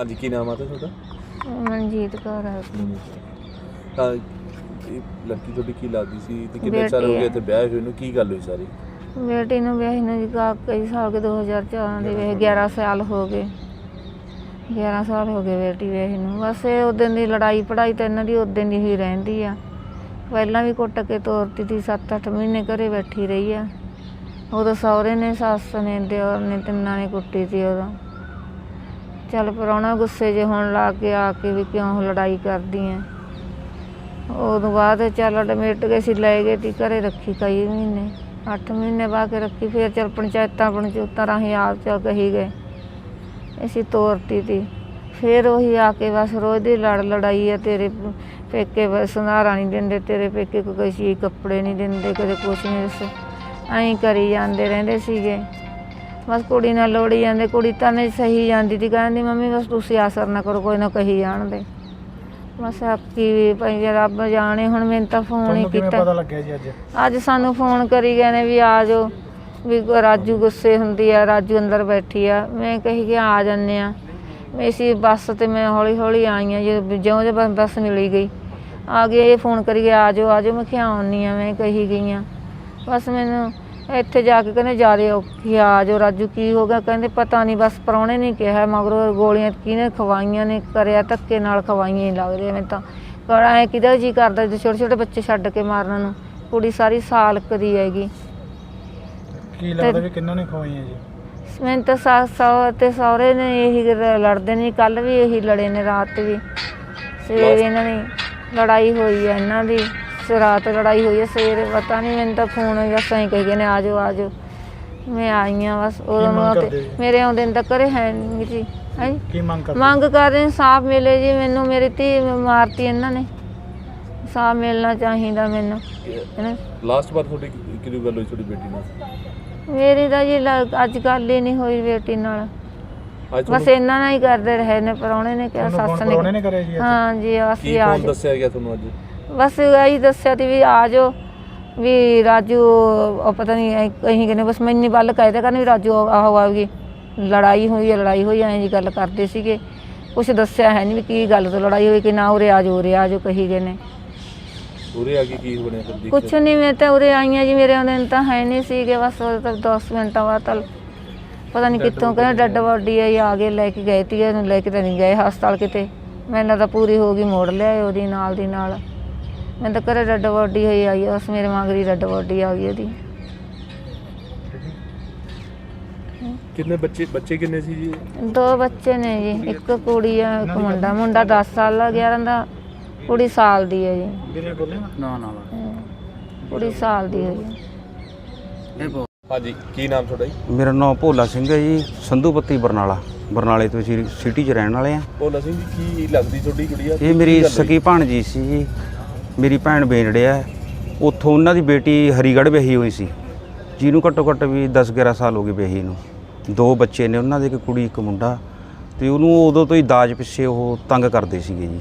ਹਾਂਜੀ ਕੀ ਨਾਮ ਆ ਤੇ ਤੁਹਾਡਾ? ਮਨਜੀਤ ਕੌਰ ਆ। ਤਾਂ ਇਹ ਲੜਕੀ ਤੁਹਾਡੀ ਕੀ ਲੱਗਦੀ ਸੀ ਤੇ ਕਿੰਨੇ ਸਾਲ ਹੋ ਹੈ। ਗਏ ਇੱਥੇ ਵਿਆਹ ਹੋਏ ਨੂੰ? ਕੀ ਗੱਲ ਹੋਈ ਸਾਰੀ? ਬੇਟੀ ਨੂੰ ਵਿਆਹੀ ਨੂੰ ਜੀ ਕਾ ਕਈ ਸਾਲ ਕੇ 2014 ਦੇ ਵੇ 11 ਸਾਲ। ਹੋ ਗਏ। 11 ਸਾਲ ਹੋ ਗਏ ਬੇਟੀ ਵਿਆਹੀ ਨੂੰ। ਬਸ ਇਹ ਉਦੋਂ ਦੀ ਲੜਾਈ ਪੜਾਈ ਤਾਂ ਇਹਨਾਂ ਦੀ ਉਦੋਂ ਦੀ ਹੀ ਰਹਿੰਦੀ ਆ। ਪਹਿਲਾਂ ਵੀ ਕੁੱਟ ਕੇ ਤੋਰਤੀ ਸੀ 7-8 ਮਹੀਨੇ ਘਰੇ ਬੈਠੀ ਰਹੀ ਆ। ਉਦੋਂ ਸਹੁਰੇ ਨੇ ਸੱਸ ਨੇ ਦਿਓਰ ਨੇ ਤਿੰਨਾਂ ਨੇ ਕੁੱਟੀ ਸੀ ਉਦੋਂ। ਚੱਲ ਪ੍ਰਾਹੁਣਾ ਗੁੱਸੇ ਜੇ ਹੁਣ ਲਾ ਕੇ ਆ ਕੇ ਵੀ ਕਿਉਂ ਲੜਾਈ ਕਰਦੀ ਐ। ਉਦੋਂ ਬਾਅਦ ਚੱਲ ਅਡਮਿਟ ਗਏ ਸੀ, ਲੈ ਗਏ ਤੀ, ਘਰੇ ਰੱਖੀ ਕਈ ਮਹੀਨੇ। 8 ਮਹੀਨੇ ਬਾਅਦ ਕੇ ਰੱਖੀ, ਫਿਰ ਚੱਲ ਪੰਚਾਇਤਾਂ ਪੰਚੂਤਾਂ ਰਾਹੀਂ ਆਪ ਚੱਲ ਕਹੀ ਗਏ। ਅਸੀਂ ਤੋਰਤੀ ਤੀ। ਫਿਰ ਉਹੀ ਆ ਕੇ ਬਸ ਰੋਜ਼ ਦੀ ਲੜ ਲੜਾਈ ਆ ਤੇਰੇ ਪੇਕੇ ਬਸ ਸੁਨਾਰਾ ਨਹੀਂ ਦਿੰਦੇ, ਤੇਰੇ ਪੇਕੇ ਕੋਈ ਕੱਪੜੇ ਨਹੀਂ ਦਿੰਦੇ, ਕਦੇ ਕੁਛ ਨਹੀਂ ਦੱਸ। ਐਂ ਕਰੀ ਜਾਂਦੇ ਰਹਿੰਦੇ ਸੀਗੇ। ਬਸ ਕੁੜੀ ਨਾਲ ਲੋੜੀ ਜਾਂਦੇ ਕੁੜੀ ਤਾਂ ਨਹੀਂ ਸਹੀ ਜਾਂਦੀ ਤੀ। ਕਹਿੰਦੀ ਮੰਮੀ ਬਸ ਤੁਸੀਂ ਆਸਰ ਨਾ ਕਰੋ ਕੋਈ ਨਾ ਕਹੀ ਜਾਣਦੇ। ਬਸ ਆਪਕੀ ਵੀ ਭਾਈ ਰੱਬ ਜਾਣੇ ਹੁਣ ਮੈਨੂੰ ਤਾਂ ਫੋਨ ਹੀ ਤੁਹਾਨੂੰ ਕਿਵੇਂ ਕੀਤਾ। ਪਤਾ ਲੱਗਿਆ ਜੀ ਅੱਜ? ਅੱਜ ਸਾਨੂੰ ਫੋਨ ਕਰੀ ਗਏ ਨੇ ਵੀ ਆ ਜਾਓ। ਵੀ ਰਾਜੂ ਗੁੱਸੇ ਹੁੰਦੀ ਆ ਰਾਜੂ ਅੰਦਰ ਬੈਠੀ ਆ। ਮੈਂ ਕਹੀ ਕਿ ਆ ਜੰਨੇ ਆ। ਅਸੀਂ ਬੱਸ ਤੇ ਮੈਂ ਹੌਲੀ ਹੌਲੀ ਆਈ ਆ ਜੇ ਜਿਉਂ ਜਿਉਂ ਬੱਸ- ਬੱਸ ਮਿਲੀ ਗਈ। ਆ ਗਏ ਇਹ ਫੋਨ ਕਰੀ ਗਏ ਆ ਜਾਓ ਆ ਜਾਓ ਮੈਂ ਕਿਹਾ ਆਉਣੀ ਆ ਮੈਂ ਕਹੀ ਗਈ ਆ। ਬਸ ਮੈਨੂੰ ਇੱਥੇ ਜਾ ਕੇ ਕਹਿੰਦੇ ਜਾ ਰਹੇ ਔਖੀ ਆ ਆ ਜਾਓ ਰਾਜੂ ਕੀ ਹੋ ਗਿਆ ਕਹਿੰਦੇ ਪਤਾ ਨਹੀਂ ਬਸ ਪ੍ਰਾਹੁਣੇ ਨੇ ਕਿਹਾ ਮਗਰੋਂ ਗੋਲੀਆਂ ਕਿਹਨੇ ਖਵਾਈਆਂ ਨੇ ਕਰਿਆ ਧੱਕੇ ਨਾਲ ਖਵਾਈਆਂ ਹੀ ਲੱਗ ਰਿਹਾ ਮੈਨੂੰ ਤਾਂ। ਪਰ ਐ ਕਿਹਦਾ ਜੀ ਕਰਦਾ ਛੋਟੇ ਛੋਟੇ ਬੱਚੇ ਛੱਡ ਕੇ ਮਾਰਨ ਨੂੰ ਕੁੜੀ ਸਾਰੀ ਸਾਲ ਕਦੀ ਹੈਗੀ। ਕੀ ਲੱਗਦਾ ਵੀ ਕਿੰਨਾਂ ਨੇ ਖਵਾਈਆਂ ਜੀ? ਮੈਨੂੰ ਤਾਂ ਸੱਸ ਸਹੁ ਤੇ ਸਹੁਰੇ ਨੇ ਇਹੀ ਲੜਦੇ ਨੇ ਕੱਲ ਵੀ ਇਹੀ ਲੜੇ ਨੇ ਰਾਤ ਵੀ। ਸਵੇਰੇ ਇਹਨਾਂ ਦੀ ਲੜਾਈ ਹੋਈ ਹੈ ਇਹਨਾਂ ਦੀ ਰਾਤ ਲੜਾਈ ਹੋਈ ਹੈ ਸਵੇਰੇ ਪਤਾ ਨਹੀਂ ਮੈਨੂੰ ਤਾਂ ਫੋਨ ਬਸ ਐਂ ਕਹੀ ਗਏ ਨੇ ਆ ਜਾਓ ਆ ਜਾਓ। ਮੈਂ ਆਈ ਹਾਂ ਬਸ ਉਦੋਂ ਮੰਗ ਨੂੰ ਤੇ? ਮੇਰੇ ਆਉਂਦੇ ਨੂੰ ਤਾਂ ਘਰੇ ਹੈ ਨਹੀਂ ਜੀ ਹੈ? ਕੀ ਮੰਗ ਕਰਦੇ? ਮੰਗ ਕਰ ਰਹੇ ਇਨਸਾਫ ਮਿਲੇ ਜੀ ਮੈਨੂੰ ਮੇਰੀ ਧੀ ਮਾਰਤੀ ਇਹਨਾਂ ਨੇ। ਇਨਸਾਫ ਮਿਲਣਾ ਚਾਹੀਦਾ ਮੈਨੂੰ ਹੈਨਾ ਲਾਸਟ ਵਾਰ ਤੁਹਾਡੀ ਕਿਹੜੀ ਗੱਲ ਹੋਈ ਤੁਹਾਡੀ ਬੇਟੀ ਨਾਲ? ਮੇਰੀ ਤਾਂ ਜੀ ਲ- ਅੱਜ ਗੱਲ ਹੀ ਨਹੀਂ ਹੋਈ ਬੇਟੀ ਨਾਲ। ਅੱਜ ਬਸ ਤੁਹਾਨੂੰ ਇਹਨਾਂ ਨਾਲ ਹੀ ਕਰਦੇ ਰਹੇ ਨੇ ਪਰੌਣੇ ਨੇ ਕਿਹਾ ਤੁਹਾਨੂੰ ਸੱਸ ਫੋਨ ਪਰੋਣੇ ਨੇ ਨੇ ਕਰਿਆ ਜੀ ਅੱਜ? ਹਾਂ ਜੀ ਕੀ ਅਸੀਂ ਆ ਕੌਣ ਜਾਓ। ਦੱਸਿਆ ਗਿਆ ਤੁਹਾਨੂੰ ਅੱਜ? ਬਸ ਇਹੀ ਦੱਸਿਆ ਤੀ ਵੀ ਆ ਜਾਓ ਵੀ ਰਾਜੂ ਉਹ ਪਤਾ ਨਹੀਂ ਐਂ ਕਹੀਂ ਕਹਿੰਦੇ ਬਸ ਮੈਨੂੰ ਵੱਲ ਕਹਿਦੇ ਕਰਨ ਵੀ ਰਾਜੂ ਆਹੋ ਆਉਗੀ ਲੜਾਈ ਹੋਈ ਹੈ ਲੜਾਈ ਹੋਈ ਐਂ ਜੀ ਗੱਲ ਕਰਦੇ ਸੀਗੇ। ਕੁਛ ਦੱਸਿਆ ਹੈ ਨਹੀਂ ਵੀ ਕੀ ਗੱਲ ਤੋਂ ਲੜਾਈ ਹੋਈ ਕਿ ਨਾ ਉਰੇ ਆ ਜਾਓ ਉਰੇ ਆ ਜਾਓ ਕਹੀ ਗਏ ਨੇ। ਉਰੇ ਆ ਕੇ ਕੀ ਬਣਿਆ ਫਿਰ ਦੇਖਿਆ? ਕੁਛ ਨਹੀਂ ਮੈਂ ਤਾਂ ਉਰੇ ਆਈਆਂ ਜੀ ਮੇਰੇ ਆਉਂਦੇ ਨੂੰ ਤਾਂ ਹੈ ਨਹੀਂ ਸੀਗੇ ਬਸ ਉਹ ਤਾਂ 10 ਮਿੰਟਾਂ ਬਾਅਦ ਤਾਂ ਪਤਾ ਨਹੀਂ ਕਿੱਥੋਂ ਕਹਿੰਦੇ ਡੱਡ ਬੋਡੀ ਆਈ ਆ ਗਏ ਲੈ ਕੇ ਗਏ ਤੀ ਉਹਨੂੰ ਲੈ ਕੇ ਤਾਂ ਨਹੀਂ ਗਏ ਹਸਪਤਾਲ ਕਿਤੇ। ਮੈਨੂੰ ਤਾਂ ਪੂਰੀ ਹੋ ਗਈ ਮੋੜ ਲਿਆ ਉਹਦੀ ਨਾਲ ਦੀ ਨਾਲ। ਮੈਂ ਤਾਂ ਘਰੇ ਡੱਡ ਬੋਡੀ ਹੋਈ ਆਈ ਬਸ ਮੇਰੇ ਮਗਰੀ ਡੱਡ ਬੋਡੀ ਆ ਗਈ ਉਹਦੀ। ਕਿੰਨੇ ਬੱਚੇ ਬੱਚੇ ਕਿੰਨੇ ਸੀ ਜੀ? ਦੋ ਬੱਚੇ ਨੇ ਜੀ ਇੱਕ ਕੁੜੀ ਆ ਇੱਕ ਮੁੰਡਾ। ਮੁੰਡਾ 10 ਸਾਲ ਦਾ 11 ਦਾ। ਕੁੜੀ ਸਾਲ ਦੀ ਹੈ ਜੀ। ਵੀਰੇ ਬੋਲੇ? ਨਾ ਨਾ। ਹਮ, ਕੁੜੀ ਸਾਲ ਦੀ ਹੈ ਜੀ। ਹਾਂਜੀ ਕੀ ਨਾਮ ਤੁਹਾਡਾ ਜੀ? ਮੇਰਾ ਨਾਮ ਭੋਲਾ ਸਿੰਘ ਹੈ ਜੀ ਸੰਧੂਪੱਤੀ ਬਰਨਾਲਾ। ਬਰਨਾਲੇ ਤੋਂ ਅਸੀਂ ਸਿਟੀ 'ਚ ਰਹਿਣ ਵਾਲੇ ਆ ਭੋਲਾ ਸਿੰਘ ਜੀ ਕੀ ਲੱਗਦੀ ਤੁਹਾਡੀ ਕੁੜੀ ਆ? ਇਹ ਮੇਰੀ ਸਕੀ ਭਾਣਜੀ ਸੀ ਜੀ। ਮੇਰੀ ਭੈਣ ਬੇਨੜਿਆ ਹੈ। ਉੱਥੋਂ ਉਹਨਾਂ ਦੀ ਬੇਟੀ ਹਰੀਗੜ੍ਹ ਵਿਆਹੀ ਹੋਈ ਸੀ। ਜਿਹਨੂੰ ਘੱਟੋ ਘੱਟ ਵੀ 10 11 ਸਾਲ ਹੋ ਗਏ ਵਿਆਹੀ ਨੂੰ। ਦੋ ਬੱਚੇ ਨੇ ਉਹਨਾਂ ਦੇ ਇੱਕ ਕੁੜੀ ਇੱਕ ਮੁੰਡਾ। ਤੇ ਉਹਨੂੰ ਉਦੋਂ ਤੋਂ ਹੀ ਦਾਜ ਪਿੱਛੇ ਉਹ ਤੰਗ ਕਰਦੇ ਸੀਗੇ ਜੀ।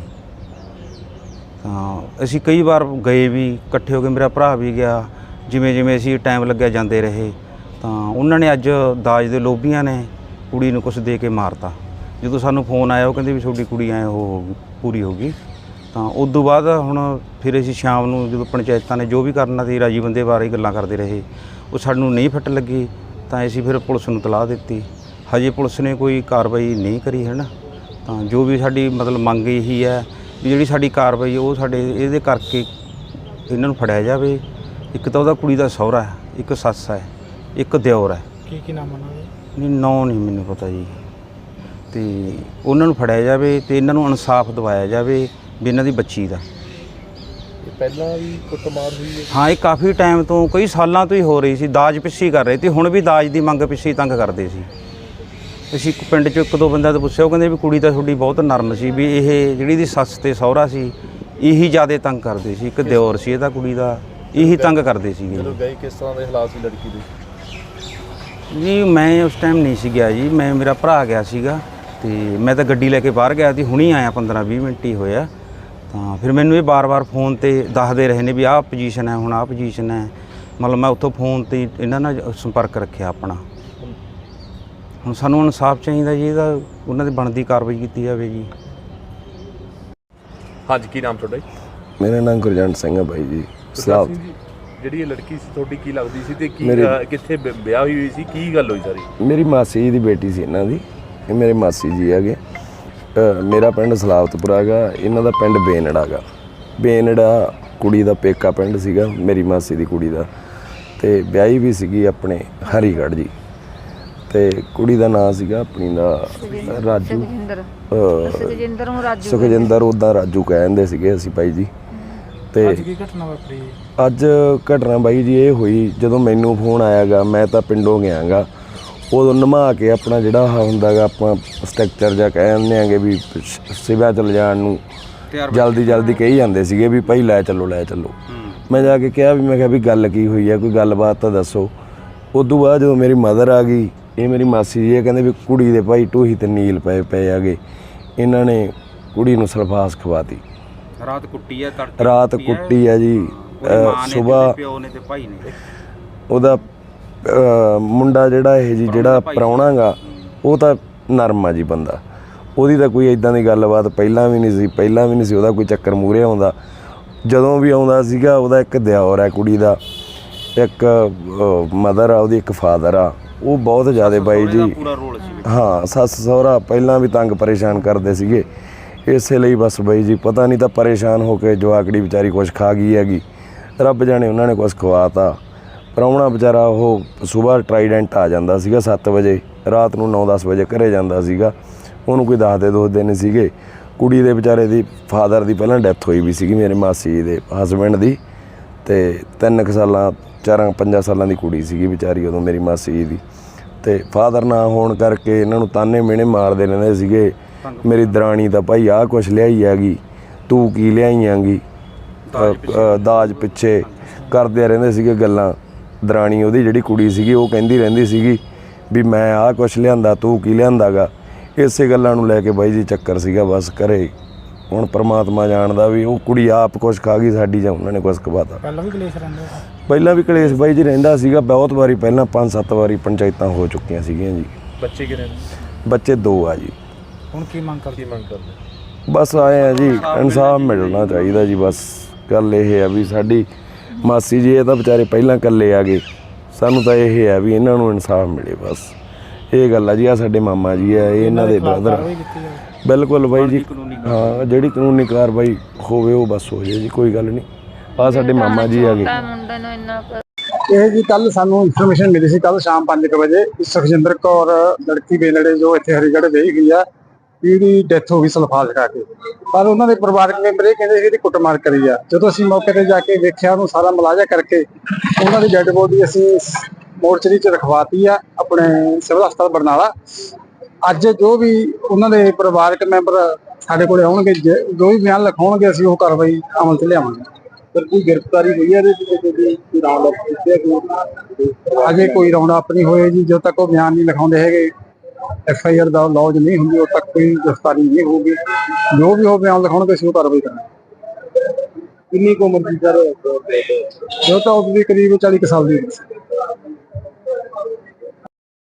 ਤਾਂ ਅਸੀਂ ਕਈ ਵਾਰ ਗਏ ਵੀ ਇਕੱਠੇ ਹੋ ਕੇ ਮੇਰਾ ਭਰਾ ਵੀ ਗਿਆ। ਜਿਵੇਂ ਜਿਵੇਂ ਅਸੀਂ ਟਾਈਮ ਲੱਗਿਆ ਜਾਂਦੇ ਰਹੇ, ਤਾਂ ਉਹਨਾਂ ਨੇ ਅੱਜ ਦਾਜ ਦੇ ਲੋਭੀਆਂ ਨੇ ਕੁੜੀ ਨੂੰ ਕੁਝ ਦੇ ਕੇ ਮਾਰਤਾ। ਜਦੋਂ ਸਾਨੂੰ ਫੋਨ ਆਇਆ, ਉਹ ਕਹਿੰਦੇ ਵੀ ਤੁਹਾਡੀ ਕੁੜੀ ਐ ਹੋ ਗਈ ਪੂਰੀ ਹੋ ਗਈ। ਤਾਂ ਉਸ ਤੋਂ ਬਾਅਦ ਹੁਣ ਫਿਰ ਅਸੀਂ ਸ਼ਾਮ ਨੂੰ ਜਦੋਂ ਪੰਚਾਇਤਾਂ ਨੇ ਜੋ ਵੀ ਕਰਨਾ ਸੀ, ਰਾਜੀ ਬੰਦੇ ਬਾਰੇ ਗੱਲਾਂ ਕਰਦੇ ਰਹੇ। ਉਹ ਸਾਨੂੰ ਨਹੀਂ ਫਿੱਟ ਲੱਗੀ, ਤਾਂ ਅਸੀਂ ਫਿਰ ਪੁਲਿਸ ਨੂੰ ਤਲਾਹ ਦਿੱਤੀ। ਹਜੇ ਪੁਲਿਸ ਨੇ ਕੋਈ ਕਾਰਵਾਈ ਨਹੀਂ ਕਰੀ ਹੈ ਨਾ ਤਾਂ ਜੋ ਵੀ ਸਾਡੀ ਮਤਲਬ ਮੰਗ ਇਹੀ ਹੈ ਵੀ ਜਿਹੜੀ ਸਾਡੀ ਕਾਰਵਾਈ ਉਹ ਸਾਡੇ, ਇਹਦੇ ਕਰਕੇ ਇਹਨਾਂ ਨੂੰ ਫੜਿਆ ਜਾਵੇ। ਇੱਕ ਤਾਂ ਉਹਦਾ ਕੁੜੀ ਦਾ ਸਹੁਰਾ ਹੈ ਇੱਕ ਸੱਸ ਹੈ ਇੱਕ ਦਿਓਰ ਹੈ। ਕੀ ਕੀ ਨਾਮ ਉਹਨਾਂ ਦੇ? ਨਹੀਂ ਨਾਂ ਨਹੀਂ ਮੈਨੂੰ ਪਤਾ ਜੀ। ਤੇ ਉਹਨਾਂ ਨੂੰ ਫੜਿਆ ਜਾਵੇ ਤੇ ਇਹਨਾਂ ਨੂੰ ਇਨਸਾਫ ਦਿਵਾਇਆ ਜਾਵੇ ਵੀ ਇਹਨਾਂ ਦੀ ਬੱਚੀ ਦਾ। ਇਹ ਪਹਿਲਾਂ ਵੀ ਕੁੱਟਮਾਰ ਹੋਈ ਹੈ? ਹਾਂ ਇਹ ਕਾਫੀ ਟਾਈਮ ਤੋਂ ਕਈ ਸਾਲਾਂ ਤੋਂ ਹੀ ਹੋ ਰਹੀ ਸੀ ਦਾਜ ਪਿੱਛੇ ਕਰ ਰਹੇ ਤੇ ਹੁਣ ਵੀ ਦਾਜ ਦੀ ਮੰਗ ਪਿੱਛੇ ਤੰਗ ਕਰਦੇ ਸੀ। ਅਸੀਂ ਇੱਕ ਪਿੰਡ 'ਚ ਇੱਕ ਦੋ ਬੰਦਿਆਂ ਤੋਂ ਪੁੱਛਿਆ ਉਹ ਕਹਿੰਦੇ ਵੀ ਕੁੜੀ ਤਾਂ ਤੁਹਾਡੀ ਬਹੁਤ ਨਰਮ ਸੀ ਵੀ ਇਹ ਜਿਹੜੀ ਦੀ ਸੱਸ ਤੇ ਸਹੁਰਾ ਸੀ ਇਹੀ ਜ਼ਿਆਦਾ ਤੰਗ ਕਰਦੇ ਸੀ ਇੱਕ ਦਿਓਰ ਸੀ ਇਹਦਾ ਕੁੜੀ ਦਾ। ਇਹੀ ਤੰਗ ਕਰਦੇ ਸੀਗੇ ਜਦੋਂ ਗਏ ਕਿਸ ਤਰ੍ਹਾਂ ਦੇ ਹਾਲਾਤ ਸੀ ਲੜਕੀ ਦੇ? ਜੀ ਮੈਂ ਉਸ ਟਾਈਮ ਨਹੀਂ ਸੀ ਗਿਆ ਜੀ। ਮੈਂ ਮੇਰਾ ਭਰਾ ਗਿਆ ਸੀਗਾ ਤੇ ਮੈਂ ਤਾਂ ਗੱਡੀ ਲੈ ਕੇ ਬਾਹਰ ਗਿਆ ਸੀ। ਹੁਣੀ ਆਇਆ 15 20 ਮਿੰਟ ਹੀ ਹੋਇਆ। ਤਾਂ ਫਿਰ ਮੈਨੂੰ ਇਹ ਬਾਰ-ਬਾਰ ਫੋਨ ਤੇ ਦੱਸਦੇ ਰਹੇ ਨੇ ਵੀ ਆਹ ਪੋਜੀਸ਼ਨ ਹੈ ਹੁਣ ਆਹ ਪੋਜੀਸ਼ਨ ਹੈ। ਮਤਲਬ ਮੈਂ ਉੱਥੋਂ ਫੋਨ ਤੇ ਇਹਨਾਂ ਨਾਲ ਸੰਪਰਕ ਰੱਖਿਆ ਆਪਣਾ। ਹੁਣ? ਸਾਨੂੰ ਇਨਸਾਫ ਚਾਹੀਦਾ ਜੀ ਇਹਦਾ ਉਹਨਾਂ ਦੀ ਬਣਦੀ ਕਾਰਵਾਈ ਕੀਤੀ ਜਾਵੇ ਜੀ। ਹਾਂਜੀ ਕੀ ਨਾਮ ਤੁਹਾਡਾ ਜੀ? ਮੇਰਾ ਨਾਮ ਗੁਰਜੰਟ ਸਿੰਘ ਹੈ ਬਾਈ ਜੀ। ਗੁਰਦਾਸ ਸਲਾਮ ਸਿੰਘ ਜੀ, ਜਿਹੜੀ ਇਹ ਲੜਕੀ ਸੀ ਤੁਹਾਡੀ ਕੀ ਲੱਗਦੀ ਸੀ ਤੇ ਕੀ ਮੇਰੀ- ਅਹ, ਕਿੱਥੇ ਵਿ- ਵਿਆਹ ਹੋਈ ਹੋਈ ਸੀ? ਕੀ ਗੱਲ ਹੋਈ ਸਾਰੀ? ਮੇਰੀ ਮਾਸੀ ਜੀ ਦੀ ਬੇਟੀ ਸੀ ਇਹਨਾਂ ਦੀ ਇਹ ਮੇਰੇ ਮਾਸੀ ਜੀ ਹੈਗੇ। ਅ, ਮੇਰਾ ਪਿੰਡ ਸਲਾਵਤਪੁਰਾ ਹੈਗਾ ਇਹਨਾਂ ਦਾ ਪਿੰਡ ਬੇਨੜਾ ਹੈਗਾ। ਬੇਨੜਾ ਕੁੜੀ ਦਾ ਪੇਕਾ ਪਿੰਡ ਸੀਗਾ ਮੇਰੀ ਮਾਸੀ ਦੀ ਕੁੜੀ ਦਾ। ਤੇ ਵਿਆਹੀ ਵੀ ਸੀਗੀ ਆਪਣੇ ਹਰੀਗੜ੍ਹ ਜੀ। ਤੇ ਕੁੜੀ ਦਾ ਨਾਂ ਸੀਗਾ ਆਪਣੀ ਦਾ ਰਾਜੂ। ਸੁਖਜਿੰਦਰ। ਅ, ਸੁਖਜਿੰਦਰ ਨੂੰ ਰਾਜੂ ਸੁਖਜਿੰਦਰ ਉਦਾਂ ਰਾਜੂ ਕਹਿੰਦੇ ਸੀਗੇ ਅਸੀਂ ਬਾਈ ਜੀ। ਤੇ ਅੱਜ ਕੀ ਘਟਨਾ ਵਾਪਰੀ? ਜੀ? ਅੱਜ ਘਟਨਾ ਬਾਈ ਜੀ ਇਹ ਹੋਈ ਜਦੋਂ ਮੈਨੂੰ ਫੋਨ ਆਇਆਗਾ ਮੈਂ ਤਾਂ ਪਿੰਡੋਂ ਗਿਆਗਾ। ਉਦੋਂ ਨਮਾ ਕੇ ਆਪਣਾ ਜਿਹੜਾ ਹੁੰਦਾਗਾ ਆਪਾਂ ਸਟਰਕਚਰ ਜਾਂ ਕਹਿੰਦੇ ਆਂਗੇ ਵੀ ਸਿਵਾ ਚਲ ਜਾਣ ਨੂੰ। ਜਲਦੀ ਜਲਦੀ ਕਹੀ ਜਾਂਦੇ ਸੀਗੇ ਵੀ ਭਾਈ ਲੈ ਚੱਲੋ ਲੈ ਚੱਲੋ। ਮੈਂ ਜਾ ਕੇ ਕਿਹਾ ਵੀ ਮੈਂ ਕਿਹਾ ਵੀ ਗੱਲ ਕੀ ਹੋਈ ਹੈ ਕੋਈ ਗੱਲਬਾਤ ਤਾਂ ਦੱਸੋ। ਉਦੋਂ ਬਾਅਦ ਜਦੋਂ ਮੇਰੀ ਮਦਰ ਆ ਗਈ ਇਹ ਮੇਰੀ ਮਾਸੀ ਜੀ ਇਹ ਕਹਿੰਦੇ ਵੀ ਕੁੜੀ ਦੇ ਭਾਈ ਟੂਹੀ ਤੇ ਨੀਲ ਪਏ ਪਏ ਆਗੇ। ਇਹਨਾਂ ਨੇ ਕੁੜੀ ਨੂੰ ਸਲਫਾਸ ਖਵਾਤੀ। ਰਾਤ ਕੁੱਟੀ ਹੈ ਤੜਕੇ ਰਾਤ ਕੁੱਟੀ ਆ ਜੀ। ਸਵੇਰ ਪਿਓ ਨੇ ਤੇ ਭਾਈ ਨੇ। ਉਹਦਾ ਮੁੰਡਾ ਜਿਹੜਾ ਇਹ ਜੀ ਜਿਹੜਾ ਪ੍ਰਾਹੁਣਾਗਾ ਉਹ ਤਾਂ ਨਰਮ ਆ ਜੀ ਬੰਦਾ। ਉਹਦੀ ਤਾਂ ਕੋਈ ਇਦਾਂ ਦੀ ਗੱਲਬਾਤ ਪਹਿਲਾਂ ਵੀ ਨਹੀਂ ਸੀ ਪਹਿਲਾਂ ਵੀ ਨਹੀਂ ਸੀ ਉਹਦਾ ਕੋਈ ਚੱਕਰ ਮੂਰੇ ਆਉਂਦਾ। ਜਦੋਂ ਵੀ ਆਉਂਦਾ ਸੀਗਾ ਉਹਦਾ ਇੱਕ ਦਿਓਰ ਹੈ ਕੁੜੀ ਦਾ ਇੱਕ ਮਦਰ ਆ ਉਹਦੀ ਇੱਕ ਫਾਦਰ ਆ। ਉਹ ਬਹੁਤ ਜ਼ਿਆਦਾ ਬਾਈ ਜੀ ਹਾਂ ਸੱਸ ਸਹੁਰਾ ਪਹਿਲਾਂ ਵੀ ਤੰਗ ਪਰੇਸ਼ਾਨ ਕਰਦੇ ਸੀਗੇ। ਇਸੇ ਲਈ ਬਸ ਬਈ ਜੀ, ਪਤਾ ਨਹੀਂ ਤਾਂ ਪਰੇਸ਼ਾਨ ਹੋ ਕੇ ਜਵਾਕੜੀ ਵਿਚਾਰੀ ਕੁਛ ਖਾ ਗਈ ਹੈਗੀ। ਰੱਬ ਜਾਣੇ ਉਹਨਾਂ ਨੇ ਕੁਝ ਖਵਾਤਾ। ਪ੍ਰਾਹੁਣਾ ਵਿਚਾਰਾ ਉਹ ਸਵੇਰ ਟਰਾਈਡੈਂਟ ਆ ਜਾਂਦਾ ਸੀਗਾ 7 ਵਜੇ, ਰਾਤ ਨੂੰ 9-10 ਵਜੇ ਘਰੇ ਜਾਂਦਾ ਸੀਗਾ। ਉਹਨੂੰ ਕੋਈ ਦੱਸਦੇ ਦੋਸਦੇ ਨਹੀਂ ਸੀਗੇ। ਕੁੜੀ ਦੇ ਵਿਚਾਰੇ ਦੀ ਫਾਦਰ ਦੀ ਪਹਿਲਾਂ ਡੈਥ ਹੋਈ ਵੀ ਸੀਗੀ ਮੇਰੇ ਮਾਸੀ ਜੀ ਦੇ ਹਸਬੰਡ ਦੀ। ਤੇ ਤਿੰਨ ਕੁ ਸਾਲਾਂ, ਚਾਰਾਂ ਪੰਜਾਂ ਸਾਲਾਂ ਦੀ ਕੁੜੀ ਸੀਗੀ ਵਿਚਾਰੀ ਉਦੋਂ ਮੇਰੀ ਮਾਸੀ ਜੀ ਦੀ। ਤੇ ਫਾਦਰ ਨਾ ਹੋਣ ਕਰਕੇ ਇਹਨਾਂ ਨੂੰ ਤਾਨੇ ਮਿਹਣੇ ਮਾਰਦੇ ਰਹਿੰਦੇ ਸੀਗੇ। ਮੇਰੀ ਦਰਾਣੀ ਤਾਂ ਭਾਈ ਆਹ ਕੁਛ ਲਿਆਈ ਹੈਗੀ ਤੂੰ ਕੀ ਲਿਆਈ ਅ, ਦਾਜ ਪਿੱਛੇ। ਕਰਦੇ ਰਹਿੰਦੇ ਸੀਗੇ ਗੱਲਾਂ। ਦਰਾਣੀ ਉਹਦੀ ਜਿਹੜੀ ਕੁੜੀ ਸੀਗੀ ਉਹ ਕਹਿੰਦੀ ਰਹਿੰਦੀ ਸੀਗੀ ਵੀ ਮੈਂ ਆਹ ਕੁਛ ਲਿਆਂਦਾ ਤੂੰ ਕੀ ਲਿਆਂਦਾਗਾ? ਇਸੇ ਗੱਲਾਂ ਨੂੰ ਲੈ ਕੇ ਬਾਈ ਜੀ ਚੱਕਰ ਸੀਗਾ ਬਸ ਕਰੇ ਹੁਣ ਪ੍ਰਮਾਤਮਾ ਜਾਣਦਾ ਵੀ ਉਹ ਕੁੜੀ ਆਪ ਕੁਛ ਖਾ ਗਈ ਸਾਡੀ ਜਾਂ ਉਹਨਾਂ ਨੇ ਕੁਛ ਖਵਾਤਾ। ਪਹਿਲਾਂ ਵੀ ਕਲੇਸ਼ ਰਹਿੰਦੇ ਸੀ? ਪਹਿਲਾਂ ਵੀ ਕਲੇਸ਼ ਬਾਈ ਜੀ ਰਹਿੰਦਾ ਸੀਗਾ ਬਹੁਤ ਵਾਰੀ ਪਹਿਲਾਂ ਪੰਜ ਸੱਤ ਵਾਰੀ ਪੰਚਾਇਤਾਂ ਹੋ ਚੁੱਕੀਆਂ ਸੀਗੀਆਂ ਜੀ। ਬੱਚੇ ਕਿੰਨੇ ਨੇ? ਬੱਚੇ ਦੋ ਆ ਜੀ। ਹੁਣ ਕੀ ਮੰਗ ਕਰਦੇ? ਕੀ ਮੰਗ ਕਰਦੇ? ਬਸ ਆਏ ਆ ਜੀ ਇਨਸਾਫ ਮਿਲਣਾ ਚਾਹੀਦਾ ਜੀ ਬਸ। ਗੱਲ ਇਹ ਆ ਵੀ ਸਾਡੀ ਮਾਸੀ ਜੀ ਇਹ ਤਾਂ ਵਿਚਾਰੇ ਪਹਿਲਾਂ ਇਕੱਲੇ ਆ ਗਏ। ਸਾਨੂੰ ਤਾਂ ਇਹ ਆ ਵੀ ਇਹਨਾਂ ਨੂੰ ਇਨਸਾਫ ਮਿਲੇ ਬਸ। ਇਹ ਗੱਲ ਆ ਜੀ ਆ ਸਾਡੇ ਮਾਮਾ ਜੀ ਆ ਇਹ ਇਹਨਾਂ ਦੇ ਬ੍ਰਦਰ ਬਿਲਕੁਲ ਬਾਈ ਜੀ ਹਾਂ ਜਿਹੜੀ ਕਾਨੂੰਨੀ ਕਾਰਵਾਈ ਹੋਵੇ ਉਹ ਬਸ ਹੋ ਜੇ ਜੀ ਕੋਈ ਗੱਲ ਨਹੀਂ। ਆ ਸਾਡੇ ਮਾਮਾ ਜੀ ਆ ਗਏ। ਛੋਟਾ ਮੁੰਡੇ ਨੂੰ ਇੰਨਾ ਕੁ ਇਹ ਜੀ ਕੱਲ ਸਾਨੂੰ ਇਨਫੋਰਮੇਸ਼ਨ ਮਿਲੀ ਸੀ ਕੱਲ ਸ਼ਾਮ 5 ਵਜੇ ਸੁਖਜਿੰਦਰ ਕੌਰ ਲੜਕੀ ਬੇਨੜੇ ਜੋ ਇੱਥੇ ਹਰੀਗੜ੍ਹ ਵਿਆਹੀ ਗਈ ਆ ਇਹਦੀ ਡੈਥ ਹੋ ਗਈ ਸਲਫਾਸ ਖਾ ਕੇ। ਪਰ ਉਹਨਾਂ ਦੇ ਪਰਿਵਾਰਕ ਮੈਂਬਰ ਇਹ ਕਹਿੰਦੇ ਸੀ ਇਹਦੀ ਕੁੱਟਮਾਰ ਕਰੀ ਆ। ਜਦੋਂ ਅਸੀਂ ਮੌਕੇ ਤੇ ਜਾ ਕੇ ਵੇਖਿਆ ਉਹਨੂੰ ਸਾਰਾ ਮੁਲਾਜ਼ਾ ਕਰਕੇ ਉਹਨਾਂ ਦੀ ਡੈੱਡ ਬੋਡੀ ਅਸੀਂ ਮੋਰਚਰੀ 'ਚ ਰਖਵਾਤੀ ਆ ਆਪਣੇ ਸਿਵਲ ਹਸਪਤਾਲ ਬਰਨਾਲਾ। ਅੱਜ ਜੋ ਵੀ ਉਹਨਾਂ ਦੇ ਪਰਿਵਾਰਕ ਮੈਂਬਰ ਸਾਡੇ ਕੋਲੇ ਆਉਣਗੇ ਜ- ਵੀ ਬਿਆਨ ਲਿਖਾਉਣਗੇ ਅਸੀਂ ਉਹ ਕਾਰਵਾਈ ਅਮਲ 'ਚ ਲਿਆਵਾਂਗੇ। ਪਰ ਕੋਈ ਗ੍ਰਿਫਤਾਰੀ ਹੋਈ ਹੈ ਇਹਦੇ ਕੋਈ ਰਾਉਂਡ ਅਪ ਕੀਤੇ ਕੋਈ? ਅਜੇ ਕੋਈ ਰਾਉਂਡ ਅਪ ਨਹੀਂ ਹੋਏ ਜੀ ਜਦੋਂ ਤੱਕ ਉਹ ਬਿਆਨ ਨਹੀਂ ਲਿਖਾਉਂਦੇ ਹੈਗੇ। ਐਫ ਆਈ ਆਰ ਦਾ ਲੌਜ ਨਹੀਂ ਹੁੰਦੀ ਉਦੋਂ ਤੱਕ ਕੋਈ ਗ੍ਰਿਫਤਾਰੀ ਨਹੀਂ ਹੋਊਗੀ। ਜੋ ਵੀ ਉਹ ਬਿਆਨ ਲਿਖਾਉਣਗੇ ਅਸੀਂ ਉਹ ਕਾਰਵਾਈ ਕਰਾਂਗੇ। ਕਿੰਨੀ ਕੁ ਉਮਰ ਦੀ ਸਰ? ਜੋ ਤਾਂ ਉਹਦੀ ਕਰੀਬ 40 ਕੁ ਸਾਲ ਦੀ